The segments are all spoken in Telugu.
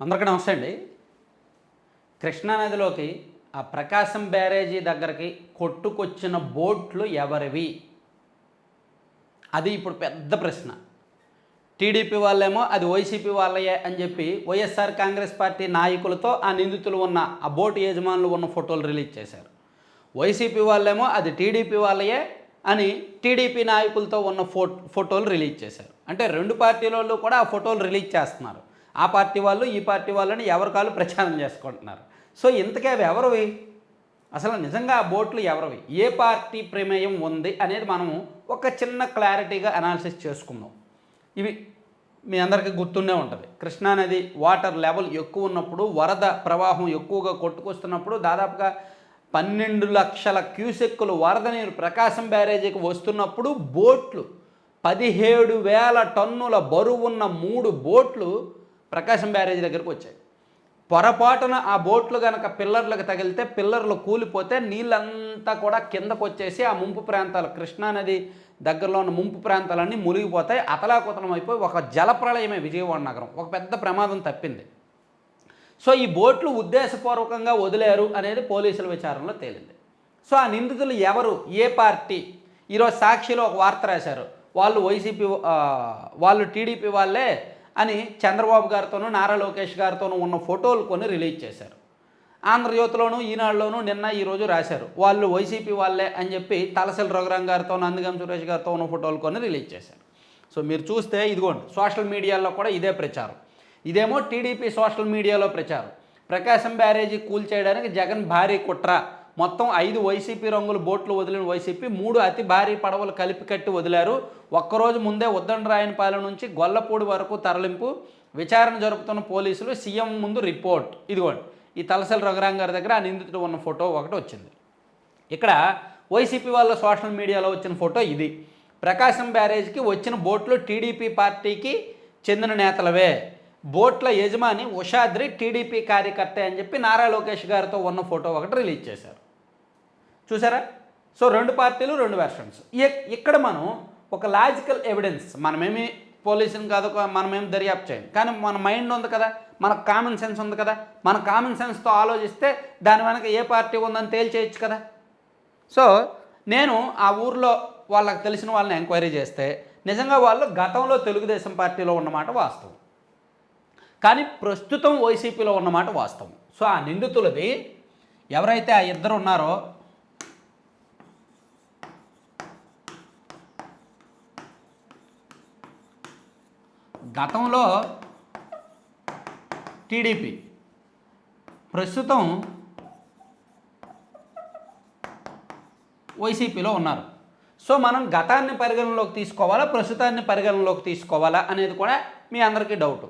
అందరికీ నమస్తే అండి. కృష్ణానదిలోకి ఆ ప్రకాశం బ్యారేజీ దగ్గరికి కొట్టుకొచ్చిన బోట్లు ఎవరివి? అది ఇప్పుడు పెద్ద ప్రశ్న. టీడీపీ వాళ్ళేమో అది వైసీపీ వాళ్ళయే అని చెప్పి వైఎస్ఆర్ కాంగ్రెస్ పార్టీ నాయకులతో ఆ నిందితులు ఉన్న ఆ బోటు యజమానులు ఉన్న ఫోటోలు రిలీజ్ చేశారు. వైసీపీ వాళ్ళేమో అది టీడీపీ వాళ్ళయే అని టీడీపీ నాయకులతో ఉన్న ఫో ఫోటోలు రిలీజ్ చేశారు. అంటే రెండు పార్టీల వాళ్ళు కూడా ఆ ఫోటోలు రిలీజ్ చేస్తున్నారు. ఆ పార్టీ వాళ్ళు ఈ పార్టీ వాళ్ళని ఎవరి కాళ్ళు ప్రచారం చేసుకుంటున్నారు. సో ఇంతకే అవి ఎవరివి? అసలు నిజంగా ఆ బోట్లు ఎవరివి? ఏ పార్టీ ప్రమేయం ఉంది అనేది మనము ఒక చిన్న క్లారిటీగా అనాలిసిస్ చేసుకుందాం. ఇవి మీ అందరికీ గుర్తుండే ఉంటుంది. కృష్ణానది వాటర్ లెవెల్ ఎక్కువ ఉన్నప్పుడు వరద ప్రవాహం ఎక్కువగా కొట్టుకొస్తున్నప్పుడు దాదాపుగా పన్నెండు లక్షల క్యూసెక్కులు వరద నీరు ప్రకాశం బ్యారేజీకి వస్తున్నప్పుడు బోట్లు పదిహేడు వేల టన్నుల బరువున్న మూడు బోట్లు ప్రకాశం బ్యారేజ్ దగ్గరకు వచ్చాయి. పొరపాటున ఆ బోట్లు కనుక పిల్లర్లకు తగిలితే పిల్లర్లు కూలిపోతే నీళ్ళంతా కూడా కిందకు వచ్చేసి ఆ ముంపు ప్రాంతాలు కృష్ణానది దగ్గరలో ఉన్న ముంపు ప్రాంతాలన్నీ మునిగిపోతాయి. అతలాకుతలం అయిపోయి ఒక జలప్రళయమే విజయవాడ నగరం. ఒక పెద్ద ప్రమాదం తప్పింది. సో ఈ బోట్లు ఉద్దేశపూర్వకంగా వదిలేరు అనేది పోలీసుల విచారణలో తేలింది. సో ఆ నిందితులు ఎవరు? ఏ పార్టీ? ఈరోజు సాక్షిలో ఒక వార్త రాశారు. వాళ్ళు వైసీపీ వాళ్ళు టీడీపీ వాళ్ళే అని చంద్రబాబు గారితోనూ నారా లోకేష్ గారితోనూ ఉన్న ఫోటోలు కొన్ని రిలీజ్ చేశారు. ఆంధ్రజ్యోతిలోను ఈనాడులోను నిన్న ఈరోజు రాశారు. వాళ్ళు వైసీపీ వాళ్ళే అని చెప్పి తలసల రఘురాం గారితో నందిగం సురేష్ గారితో ఉన్న ఫోటోలు కొన్ని రిలీజ్ చేశారు. సో మీరు చూస్తే ఇదిగోండి సోషల్ మీడియాలో కూడా ఇదే ప్రచారం. ఇదేమో టీడీపీ సోషల్ మీడియాలో ప్రచారం. ప్రకాశం బ్యారేజీ కూల్చేయడానికి జగన్ భారీ కుట్ర. మొత్తం ఐదు వైసీపీ రంగుల బోట్లు వదిలిన వైసీపీ మూడు అతి భారీ పడవలు కలిపి కట్టి వదిలారు. ఒక్కరోజు ముందే ఉద్దండరాయనపాలెం నుంచి గొల్లపూడి వరకు తరలింపు విచారణ జరుపుతున్న పోలీసులు సీఎం ముందు రిపోర్ట్. ఇదిగోండి ఈ తలసరి రఘురాం గారి దగ్గర ఆ నిందితుడు ఉన్న ఫోటో ఒకటి వచ్చింది. ఇక్కడ వైసీపీ వాళ్ళ సోషల్ మీడియాలో వచ్చిన ఫోటో ఇది. ప్రకాశం బ్యారేజ్కి వచ్చిన బోట్లు టీడీపీ పార్టీకి చెందిన నేతలవే. బోట్ల యజమాని ఉషాద్రి టీడీపీ కార్యకర్త అని చెప్పి నారా లోకేష్ గారితో ఉన్న ఫోటో ఒకటి రిలీజ్ చేశారు. చూసారా? సో రెండు పార్టీలు రెండు వెర్షన్స్ ఇక్కడ మనం ఒక లాజికల్ ఎవిడెన్స్ మనమేమి పోలీసుని కాదు మనమేం దర్యాప్తు చేయం. కానీ మన మైండ్ ఉంది కదా మనకు కామన్ సెన్స్ ఉంది కదా మన కామన్ సెన్స్తో ఆలోచిస్తే దాని వెనక ఏ పార్టీ ఉందని తేల్చేయచ్చు కదా. సో నేను ఆ ఊర్లో వాళ్ళకి తెలిసిన వాళ్ళని ఎంక్వైరీ చేస్తే నిజంగా వాళ్ళు గతంలో తెలుగుదేశం పార్టీలో ఉన్నమాట వాస్తవం. కానీ ప్రస్తుతం వైసీపీలో ఉన్నమాట వాస్తవం. సో ఆ నిందితులది ఎవరైతే ఆ ఇద్దరు ఉన్నారో గతంలో టీడీపీ. ప్రస్తుతం వైసీపీలో ఉన్నారు. సో మనం గతాన్ని పరిగణనలోకి తీసుకోవాలా ప్రస్తుతాన్ని పరిగణనలోకి తీసుకోవాలా అనేది కూడా మీ అందరికీ డౌట్.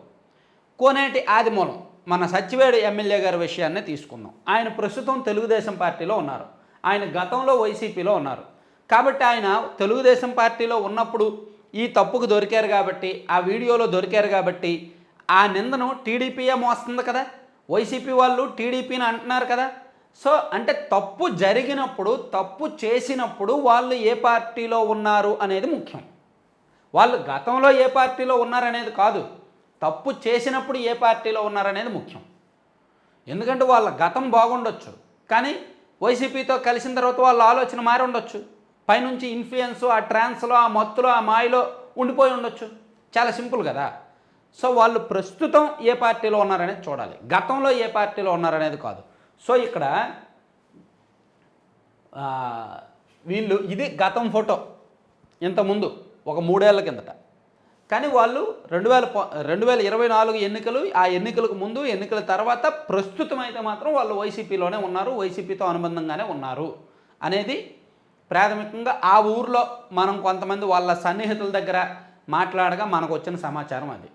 కోనేటి ఆదిమూలం మన సత్యవేడు ఎమ్మెల్యే గారి విషయాన్ని తీసుకుందాం. ఆయన ప్రస్తుతం తెలుగుదేశం పార్టీలో ఉన్నారు. ఆయన గతంలో వైసీపీలో ఉన్నారు. కాబట్టి ఆయన తెలుగుదేశం పార్టీలో ఉన్నప్పుడు ఈ తప్పుకు దొరికారు కాబట్టి ఆ వీడియోలో దొరికారు కాబట్టి ఆ నిందను టీడీపీయే మోస్తుంది కదా? వైసీపీ వాళ్ళు టీడీపీని అంటున్నారు కదా? సో అంటే తప్పు జరిగినప్పుడు తప్పు చేసినప్పుడు వాళ్ళు ఏ పార్టీలో ఉన్నారు అనేది ముఖ్యం. వాళ్ళు గతంలో ఏ పార్టీలో ఉన్నారనేది కాదు తప్పు చేసినప్పుడు ఏ పార్టీలో ఉన్నారనేది ముఖ్యం. ఎందుకంటే వాళ్ళ గతం బాగుండొచ్చు కానీ వైసీపీతో కలిసిన తర్వాత వాళ్ళ ఆలోచన మారి ఉండొచ్చు. పైనుంచి ఇన్ఫ్లుయెన్స్ ఆ ట్రాన్స్లో ఆ మత్తులో ఆ మాయలో ఉండిపోయి ఉండొచ్చు. చాలా సింపుల్ కదా. సో వాళ్ళు ప్రస్తుతం ఏ పార్టీలో ఉన్నారనేది చూడాలి. గతంలో ఏ పార్టీలో ఉన్నారనేది కాదు. సో ఇక్కడ వీళ్ళు ఇది గతం ఫోటో. ఇంతకుముందు ఒక మూడేళ్ళ కిందట. కానీ వాళ్ళు రెండు వేల రెండు వేల ఇరవై నాలుగు ఎన్నికలు ఆ ఎన్నికలకు ముందు ఎన్నికల తర్వాత ప్రస్తుతం అయితే మాత్రం వాళ్ళు వైసీపీలోనే ఉన్నారు. వైసీపీతో అనుబంధంగానే ఉన్నారు. అనేది ప్రాథమికంగా ఆ ఊర్లో మనం కొంతమంది వాళ్ళ సన్నిహితుల దగ్గర మాట్లాడగా మనకు వచ్చిన సమాచారం అది.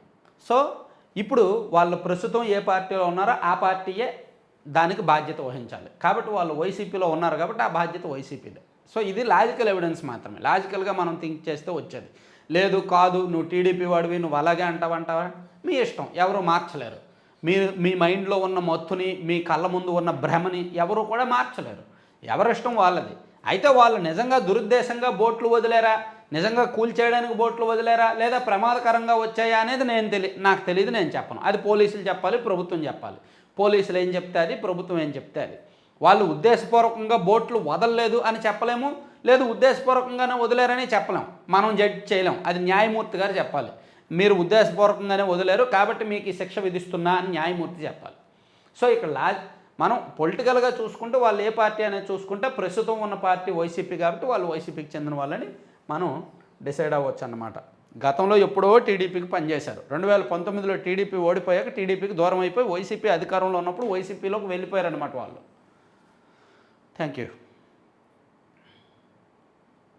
సో ఇప్పుడు వాళ్ళు ప్రస్తుతం ఏ పార్టీలో ఉన్నారో ఆ పార్టీయే దానికి బాధ్యత వహించాలి. కాబట్టి వాళ్ళు వైసీపీలో ఉన్నారు కాబట్టి ఆ బాధ్యత వైసీపీదే. సో ఇది లాజికల్ ఎవిడెన్స్ మాత్రమే. లాజికల్గా మనం థింక్ చేస్తే వచ్చేది. లేదు కాదు నువ్వు టీడీపీ వాడివి నువ్వు అలాగే అంటావంటావా మీ ఇష్టం. ఎవరు మార్చలేరు. మీ మీ మైండ్లో ఉన్న మత్తుని మీ కళ్ళ ముందు ఉన్న భ్రమని ఎవరు కూడా మార్చలేరు. ఎవరిష్టం వాళ్ళది. అయితే వాళ్ళు నిజంగా దురుద్దేశంగా బోట్లు వదిలేరా? నిజంగా కూల్చేయడానికి బోట్లు వదిలేరా? లేదా ప్రమాదకరంగా వచ్చాయా అనేది నేను తెలి నాకు తెలియదు నేను చెప్పను. అది పోలీసులు చెప్పాలి ప్రభుత్వం చెప్పాలి. పోలీసులు ఏం చెప్తే అది ప్రభుత్వం ఏం చెప్తే అది వాళ్ళు ఉద్దేశపూర్వకంగా బోట్లు వదలలేదు అని చెప్పలేము లేదు ఉద్దేశపూర్వకంగానే వదిలేరని చెప్పలేం. మనం జడ్జ్ చేయలేం. అది న్యాయమూర్తి గారు చెప్పాలి. మీరు ఉద్దేశపూర్వకంగానే వదిలేరు కాబట్టి మీకు ఈ శిక్ష విధిస్తున్నా అని న్యాయమూర్తి చెప్పాలి. సో ఇక్కడ లా మనం పొలిటికల్గా చూసుకుంటే వాళ్ళు ఏ పార్టీ అనేది చూసుకుంటే ప్రస్తుతం ఉన్న పార్టీ వైసీపీ కాబట్టి వాళ్ళు వైసీపీకి చెందిన వాళ్ళని మనం డిసైడ్ అవ్వచ్చు అన్నమాట గతంలో ఎప్పుడో టీడీపీకి పనిచేశారు రెండు వేల పంతొమ్మిదిలో టీడీపీ ఓడిపోయాక టీడీపీకి దూరం అయిపోయి వైసీపీ అధికారంలో ఉన్నప్పుడు వైసీపీలోకి వెళ్ళిపోయారనమాట వాళ్ళు. Thank you